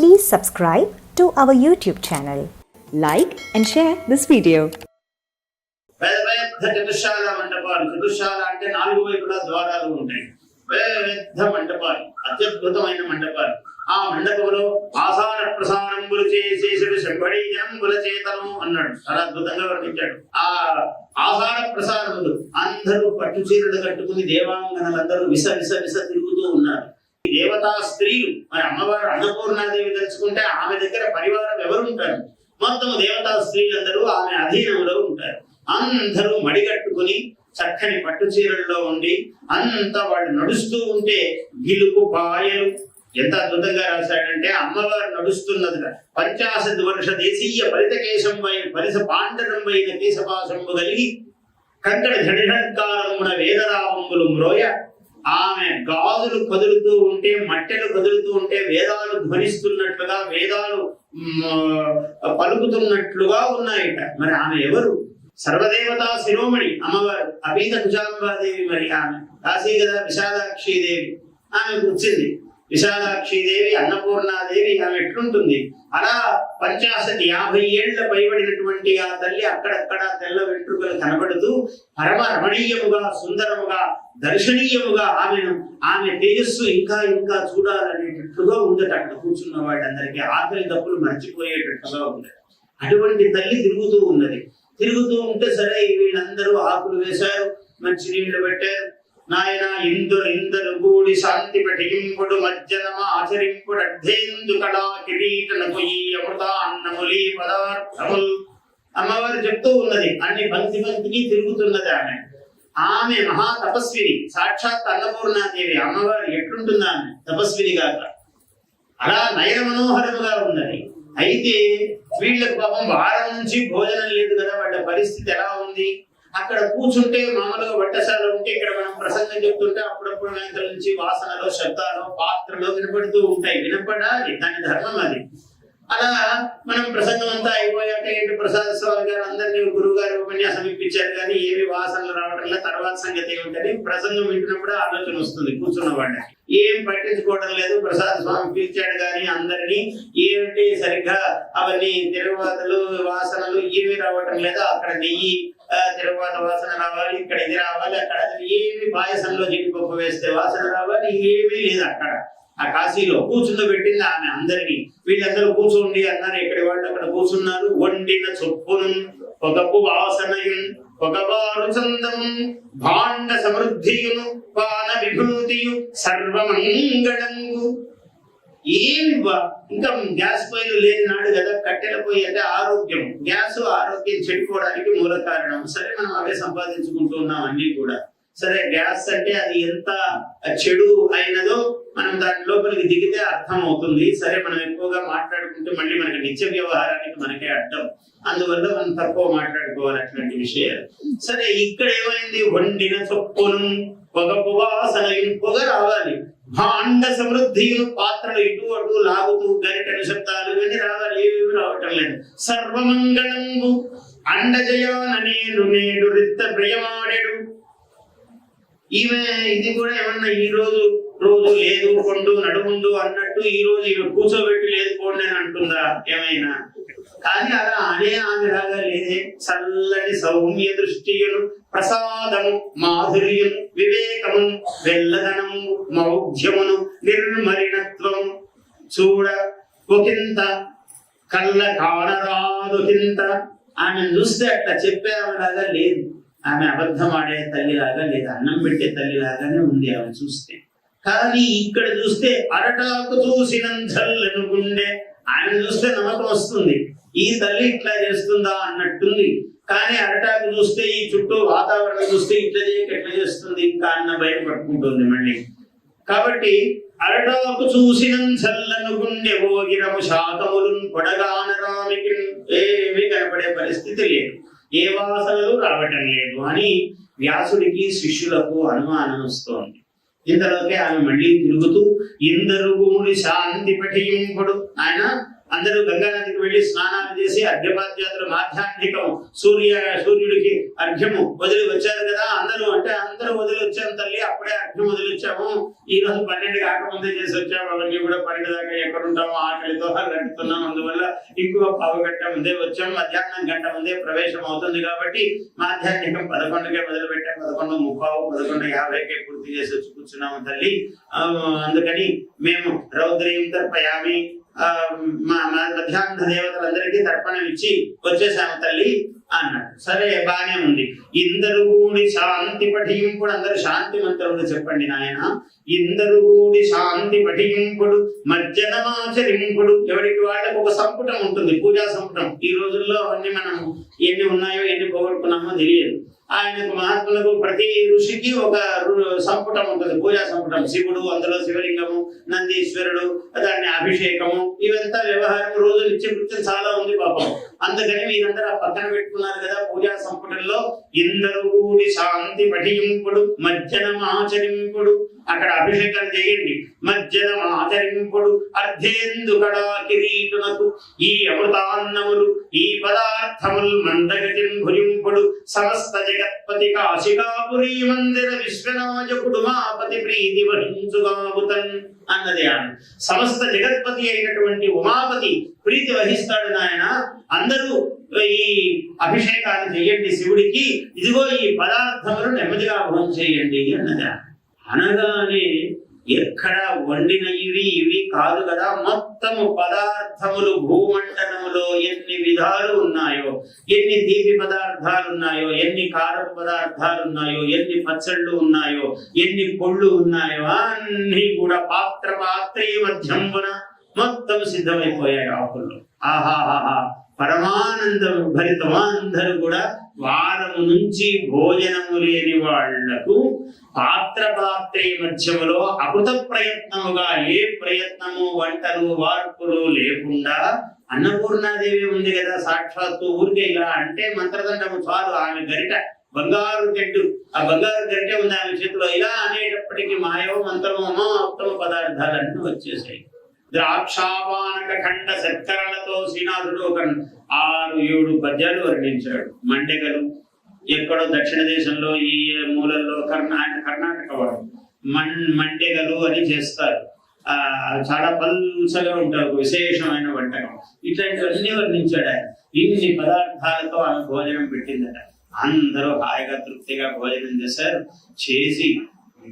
Please subscribe to our YouTube channel. Like and share this video. పెద్ద చతుశాల మంటపాలు. చతుశాల అంటే నాలుగు వైపులా ద్వారాలు ఉంటాయి. పెద్ద మంటపాలు. అత్యద్భుతమైన మంటపాలు. ఆ మండపంలో ఆసార ప్రసారంబులు చేసేసుడు శంబడి జనంబుల చేతను అన్నాడు. చాలా అద్భుతంగా వర్ణించాడు. ఆ ఆసార ప్రసారములు అందరూ పట్టు చీరలు కట్టుకుని దేవాంగనలందరూ విస విస విస తిరుగుతూ ఉన్నారు. దేవతా స్త్రీలు. మరి అమ్మవారు అన్నపూర్ణాదేవి తెలుసుకుంటే ఆమె దగ్గర పరివారం ఎవరు ఉంటారు మొత్తం దేవతా స్త్రీలందరూ ఆమె అధీనంలో ఉంటారు. అందరూ మడిగట్టుకుని చక్కని పట్టు చీరల్లో ఉండి అంతా వాళ్ళు నడుస్తూ ఉంటే గిలుపు పాయలు. ఎంత అద్భుతంగా రాశాడంటే అమ్మవారు నడుస్తున్నదిగా పంచాశత్ వర్ష దేశీయ పరితకేశం వైన పరిస పాండరం వైన కేశపాశంబు కలిగి కంకణ జడిహంకారమున వేదరామంబులు మ్రోయ. ఆమె గాజులు కదులుతూ ఉంటే మట్టెలు కదులుతూ ఉంటే వేదాలు ధ్వనిస్తున్నట్లుగా వేదాలు పలుకుతున్నట్లుగా ఉన్నాయట. మరి ఆమె ఎవరు? సర్వదేవతా శిరోమణి అమ్మవారు అభీత కుజాంబాదేవి మరి ఆమె కాశీ కదా విశాలాక్షిదేవి. ఆమె వచ్చింది విశాలాక్షి దేవి అన్నపూర్ణాదేవి ఆమె ఎట్లుంటుంది? అలా పంచాశత్ యాభై ఏళ్ళ పైబడినటువంటి ఆ తల్లి అక్కడక్కడ తెల్ల వెంట్రుకలు కనబడుతూ పరమ రమణీయముగా సుందరముగా దర్శనీయముగా ఆమెను ఆమె తేజస్సు ఇంకా ఇంకా చూడాలనేటట్లుగా ఉందట. అక్కడ కూర్చున్న వాళ్ళందరికీ ఆకలి తప్పులు మర్చిపోయేటట్టుగా ఉంది అటువంటి తల్లి తిరుగుతూ ఉన్నది. తిరుగుతూ ఉంటే సరే వీళ్ళందరూ ఆకులు వేశారు మంచి నీళ్ళు పెట్టారు. నాయన ఇందురు ఇందరు గూడి శాంతి పఠింపుడు మజ్జనమ ఆచరింపుడు అర్ధేందు కళా కిరీటనకు ఈ అమృత అన్నములి పదార్థములు. అమ్మవారు చెప్తూ ఉన్నది అన్ని పంక్తి పంక్తికి తిరుగుతున్నది ఆమె. ఆమె మహా తపస్విని సాక్షాత్ అన్నపూర్ణాదేవి. అమ్మవారు ఎట్లుంటుంది ఆమె? తపస్విని కాక. అలా నయన మనోహరముగా ఉన్నది. అయితే వీళ్ళకు పాపం వారం నుంచి భోజనం లేదు కదా వాళ్ళ పరిస్థితి ఎలా ఉంది? అక్కడ కూర్చుంటే మామూలుగా వంటశాల ఉంటే ఇక్కడ మనం ప్రసంగం చెప్తుంటే అప్పుడప్పుడు వెనకాల నుంచి వాసనలో శబ్దాలు పాత్రలో వినపడుతూ ఉంటాయి. వినపడాలి దాని ధర్మం అది. అలా మనం ప్రసంగం అంతా అయిపోయాక ఏంటి? ప్రసాద్ స్వామి గారు అందరినీ గురువు గారు ఉపన్యాసం ఇప్పించారు కానీ ఏమి వాసనలు రావడం తర్వాత సంగతి ఏమిటని ప్రసంగం వింటున్నప్పుడు ఆలోచన వస్తుంది కూర్చున్న వాళ్ళకి. ఏం పట్టించుకోవడం లేదు. ప్రసాద్ స్వామి పిలిచాడు కానీ అందరినీ ఏమిటి సరిగ్గా అవన్నీ తిరుగుబాతులు వాసనలు ఏమి రావటం లేదు. అక్కడ నెయ్యి ఆ, వాసన రావాలి ఇక్కడ ఇది రావాలి అక్కడ ఏమి పాయసంలో జీడిపప్పు వేస్తే వాసన రావాలి ఏమీ లేదు అక్కడ. ఆ కాశీలో కూర్చుండబెట్టింది ఆమె అందరినీ. వీళ్ళందరూ కూర్చోండి అన్నారు. ఎక్కడి వాళ్ళు అక్కడ కూర్చున్నారు? వండిన చొప్పును పొగపు వాసనయున్ పొగబారు చందం భాండ సమృద్ధియును పాన విభూతియు సర్వమంగళంగు ఏమి ఇంకా గ్యాస్ పొయ్యిలు లేని నాడు కదా కట్టెల పొయ్యి అంటే ఆరోగ్యం. గ్యాస్ ఆరోగ్యం చెడిపోవడానికి మూల కారణం. సరే మనం అవే సంపాదించుకుంటున్నాం అన్ని కూడా. సరే గ్యాస్ అంటే అది ఎంత చెడు అయినదో మనం దాని లోపలికి దిగితే అర్థం అవుతుంది సరే మనం ఎక్కువగా మాట్లాడుకుంటే మళ్ళీ మనకి నిత్య వ్యవహారానికి మనకే అడ్డం అందువల్ల మనం తక్కువ మాట్లాడుకోవాలి అట్లాంటి విషయాలు. సరే ఇక్కడ ఏమైంది? వండిన చొప్పును పొగ పొగాసన పొగ రావాలి. భాండ సమృద్ధి పాత్రలు ఇటు అటు లాగుతూ గరిటెల శబ్దాలు ఇవన్నీ రావాలి. ఏవి రావటం లేదు. సర్వమంగళంగు అండజయాన నేను నేడు రిత్త ప్రియమాడెడు. ఈమె ఇది కూడా ఏమన్నా ఈ రోజు రోజు లేదు కొండు నడుముందు అన్నట్టు ఈ రోజు ఈమె కూర్చోబెట్టి లేదు పోండి అని అంటుందా ఏమైనా? కానీ అలా అనే ఆమె లాగా లేదే. చల్లని సౌమ్య దృష్టియును ప్రసాదము మాధుర్యము వివేకము వెల్లదనము మౌఢ్యమును నిర్మలినత్వం చూడ ఒకంత కళ్ళ కానరాదుకింత ఆమెను చూస్తే అట్లా చెప్పే ఆమెలాగా లేదు. ఆమె అబద్ధం ఆడే తల్లిలాగా లేదా అన్నం పెట్టే తల్లిలాగానే ఉంది ఆమె చూస్తే. కానీ ఇక్కడ చూస్తే అరటాకు చూసినంతల్లను ఆయన చూస్తే నమ్మకం వస్తుంది. ఈ తల్లి ఇట్లా చేస్తుందా అన్నట్టుంది. కానీ అరటాకు చూస్తే ఈ చుట్టూ వాతావరణం చూస్తే ఇట్లా చేయక ఎట్లా చేస్తుంది? ఇంకా అన్న భయపడుకుంటుంది మళ్ళీ. కాబట్టి అరటాకు చూసిన చల్లను ఓగిరము శాతములు పొడగానరామికి ఏమీ కనపడే పరిస్థితి లేదు ఏ వాసనలు రావటం లేదు అని వ్యాసుడికి శిష్యులకు అనుమానం వస్తోంది. ఇంతలోకే ఆమె మళ్ళీ తిరుగుతూ ఇందరు భూములు శాంతి పఠింపుడు. ఆయన అందరూ గంగా నదికి వెళ్ళి స్నానాలు చేసి అర్ఘ్యపాద్యాతులు మాధ్యాహ్నికము సూర్య సూర్యుడికి అర్ఘ్యము. వదిలి వచ్చారు కదా అందరూ అంటే అందరూ వదిలి వచ్చాము తల్లి అప్పుడే అర్ఘ్యం వదిలి వచ్చాము. ఈ రోజు పన్నెండు కాకముందే చేసి వచ్చాము. అవన్నీ కూడా పన్నెండు దాకా ఎక్కడుంటాము ఆకలితో నడుపుతున్నాం అందువల్ల ఇంకో పావు ముందే వచ్చాము. మధ్యాహ్నం గంట ముందే ప్రవేశం అవుతుంది కాబట్టి మాధ్యాహ్నికం పదకొండుకే మొదలు పెట్టాం పదకొండు ముప్పావు పదకొండు యాభైకే పూర్తి చేసి వచ్చి కూర్చున్నాము తల్లి. అందుకని మేము రౌద్రీం తర్పయామి. ఆ, మా మా మధ్యాహ్న దేవతలందరికీ తర్పణం ఇచ్చి వచ్చేసాము తల్లి. అన్నాడు. సరే బానే ఉంది. ఇందరు కూడి శాంతి పఠింపుడు అందరు శాంతి మంత్రములు చెప్పండి నాయన. ఇందరు కూడి శాంతి పఠింపుడు మజ్జనమాచరింపుడు ఎవరికి? వాళ్ళకు ఒక సంపుటం ఉంటుంది పూజా సంపుటం. ఈ రోజుల్లో అవన్నీ మనం ఎన్ని ఉన్నాయో ఎన్ని పోగొట్టుకున్నామో తెలియదు. ఆయనకు మహాత్ములకు ప్రతి ఋషికి ఒక సంపుటం ఉంటుంది. పూజా సంపుటం. శివుడు అందులో శివలింగము నందీశ్వరుడు దాన్ని అభిషేకము ఇవంతా వ్యవహారం రోజు నిత్యకృత్యం చాలా ఉంది పాపం. అందుకని మీరందరూ ఆ పక్కన పెట్టుకున్నారు కదా పూజా సంపుటంలో ఇందరూ కూడి శాంతి పఠింపుడు మధ్యనం ఆచరింపుడు అక్కడ అభిషేకాలు చేయండి. మధ్యనం ఆచరింపుడు అర్ధేందు కడా కిరీటునకు ఈ అమృతాన్నములు ఈ పదార్థములు మందగతిం భుజింపుడు సమస్త జగత్పతి కాశికాపురి మందిర విశ్వనాయకుడు మాపతి ప్రీతి వహించుగాబుతన్ అన్నది ఆమె సమస్త జగత్పతి అయినటువంటి ఉమాపతి ప్రీతి వహిస్తాడు నాయన. అందరూ ఈ అభిషేకాన్ని చేయండి శివుడికి. ఇదిగో ఈ పదార్థములు నెమ్మదిగా భోజనం చేయండి అన్నది అనగానే ఎక్కడ వండిన ఇవి ఇవి కాదు కదా. మొత్తము పదార్థములు భూమండలములో ఎన్ని విధాలు ఉన్నాయో ఎన్ని తీపి పదార్థాలు ఉన్నాయో ఎన్ని కారపు పదార్థాలు ఉన్నాయో ఎన్ని పచ్చళ్ళు ఉన్నాయో ఎన్ని పొళ్ళు ఉన్నాయో అన్ని కూడా పాత్ర పాత్రే మధ్యంబున మొత్తం సిద్ధమైపోయాయి ఆకుల్లో ఆహాహాహా. పరమానందం భరితం అందరూ కూడా వారము నుంచి భోజనము లేని వాళ్ళకు పాత్ర పాత్రే మధ్యములో అకృత ప్రయత్నముగా ఏ ప్రయత్నము వంటలు వార్పులు లేకుండా అన్నపూర్ణాదేవి ఉంది కదా సాక్షాత్తు. ఊరికే ఇలా అంటే మంత్రదండము చాలు. ఆమె గరిట బంగారు గడ్డు ఆ బంగారు గరిటె ఉంది ఆమె చేతిలో. ఇలా అనేటప్పటికీ మాయో మంత్రమో ఉత్తమ పదార్థాలన్నీ వచ్చేసాయి. ద్రాక్షాపానక ఖండ సత్కరణలతో శ్రీనాథుడు ఒక ఆరు ఏడు పద్యాలు వర్ణించాడు. మండెగలు ఎక్కడో దక్షిణ దేశంలో ఈ మూలల్లో కర్ణా కర్ణాటక వాడు మన్ మండెగలు అని చేస్తారు. ఆ చాలా పల్సగా ఉంటారు ఒక విశేషమైన వంటకం. ఇట్లాంటివన్నీ వర్ణించాడు ఆయన. ఇన్ని పదార్థాలతో ఆమె భోజనం పెట్టిందట. అందరూ హాయిగా తృప్తిగా భోజనం చేశారు. చేసి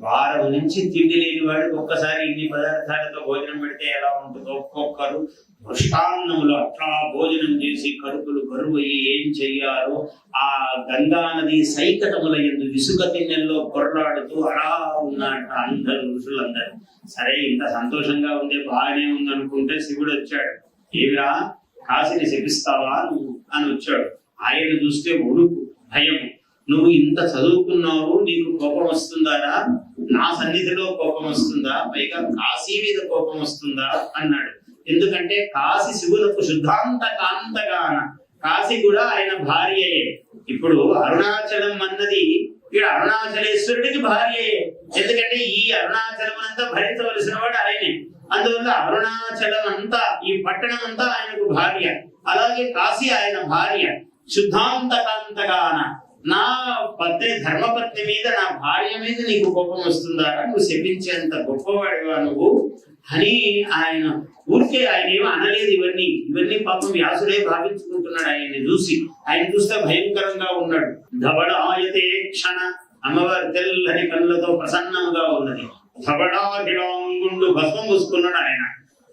వారం నుంచి తిండి లేని వాడు ఒక్కసారి ఇన్ని పదార్థాలతో భోజనం పెడితే ఎలా ఉంటుందో ఒక్కొక్కరు మృష్టాన్నములు అట్లా భోజనం చేసి కడుపులు బరువయ్యి ఏం చెయ్యాలో ఆ గంగా నది సైకటముల ఎందు ఇసుక తిన్నెల్లో కొరలాడుతూ అలా ఉన్నట్టు అందరు ఋషులందరూ. సరే ఇంత సంతోషంగా ఉంది బాగానే ఉందనుకుంటే శివుడు వచ్చాడు. ఏమిరా? కాశీని శపిస్తావా నువ్వు? అని వచ్చాడు. ఆయన చూస్తే ఉడుకు భయం నువ్వు ఇంత చదువుకున్నావు నీకు కోపం వస్తుందారా? నా సన్నిధిలో కోపం వస్తుందా? పైగా కాశీ మీద కోపం వస్తుందా? అన్నాడు. ఎందుకంటే కాశీ శివులకు శుద్ధాంత కాంతగాన కాశీ కూడా ఆయన భార్యయే. ఇప్పుడు అరుణాచలం అన్నది ఇక్కడ అరుణాచలేశ్వరుడికి భార్యయే. ఎందుకంటే ఈ అరుణాచలం అంతా భరించవలసిన వాడు ఆయనే. అందువల్ల అరుణాచలం అంతా ఈ పట్టణం అంతా ఆయనకు భార్య. అలాగే కాశీ ఆయన భార్య. శుద్ధాంతకాంతగాన. నా పత్ని ధర్మపత్ని మీద నా భార్య మీద నీకు కోపం వస్తుందా నువ్వు శపించేంత గొప్పవాడివా నువ్వు? అని ఆయన ఊరికే ఆయన ఏమో అనలేదు ఇవన్నీ. ఇవన్నీ పాపం వ్యాసుడే భావించుకుంటున్నాడు ఆయన్ని చూసి. ఆయన చూస్తే భయంకరంగా ఉన్నాడు. ధబడాయతే క్షణ అమ్మవారి తెల్లని కళ్ళతో ప్రసన్నంగా ఉన్నది. ధవళాహిడాంగుండు భస్మం పూసుకున్నాడు ఆయన.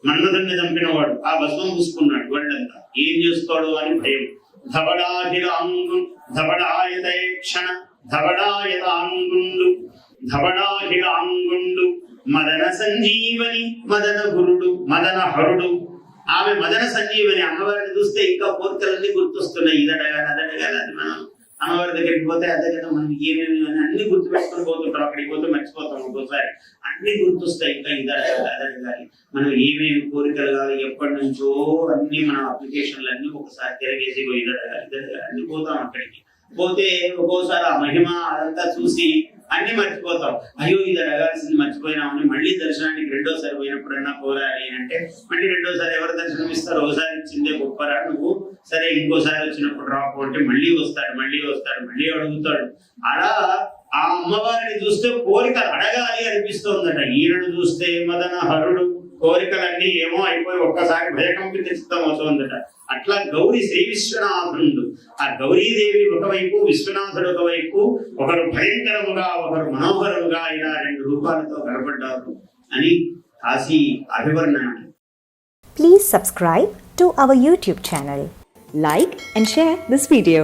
మన్మధుడిని చంపినవాడు. ఆ భస్మం పూసుకున్నాడు. వాళ్ళంతా ఏం చేస్తాడు అని భయం. ధవళాహిడాంగు ధవళాయతే క్షణ ధవళాయతాంగుండు మదన సంజీవని మదన గురుడు మదన హరుడు ఆమె మదన సంజీవని అమ్మవారిని చూస్తే ఇంకా కోరికలన్నీ గుర్తొస్తున్నాయి. ఇదడగాలి అదడగాలి అది మనం. అమ్మవారి దగ్గరికి పోతే అదే కదా మనం ఏమేమి అని అన్ని గుర్తు పెట్టుకొని పోతుంటాం. అక్కడికి పోతే మర్చిపోతాం ఒక్కోసారి. అన్ని గుర్తొస్తాయి. ఇంకా ఇదడగాలి అదడగాలి మనం ఏమేమి కోరికలు కావాలి ఎప్పటి నుంచో అన్ని మన అప్లికేషన్లు అన్ని ఒకసారి తిరగేసి ఇదడగాలి ఇదడగాలి అన్ని పోతాం అక్కడికి. పోతే ఒక్కోసారి ఆ మహిమ అదంతా చూసి అన్ని మర్చిపోతాం. అయ్యో ఇది అడగాల్సింది మర్చిపోయినామని మళ్ళీ దర్శనానికి రెండోసారి పోయినప్పుడన్నా పోరాలి అని అంటే మళ్ళీ రెండోసారి ఎవరు దర్శనం ఇస్తారు ఒకసారి ఇచ్చిందే గొప్పరా నువ్వు? సరే ఇంకోసారి వచ్చినప్పుడు రాకు అంటే మళ్ళీ వస్తాడు మళ్ళీ వస్తాడు మళ్ళీ అడుగుతాడు. అలా ఆ అమ్మవారిని చూస్తే కోరిక అడగాలి అనిపిస్తోందట. ఈయనను చూస్తే మదన హరుడు కోరికలన్నీ ఏమో అయిపోయి ఒక్కసారి భయకంపి తెచ్చుతాం అవుతోందట అట్లా గౌరి శ్రీ విశ్వనాథుడు. ఆ గౌరీదేవి ఒకవైపు విశ్వనాథుడు ఒకవైపు ఒకరు భయంకరముగా ఒకరు మనోహరముగా ఇలా రెండు రూపాలతో కనబడ్డారు అని Kashi అభివర్ణన please subscribe to our YouTube channel like and share this video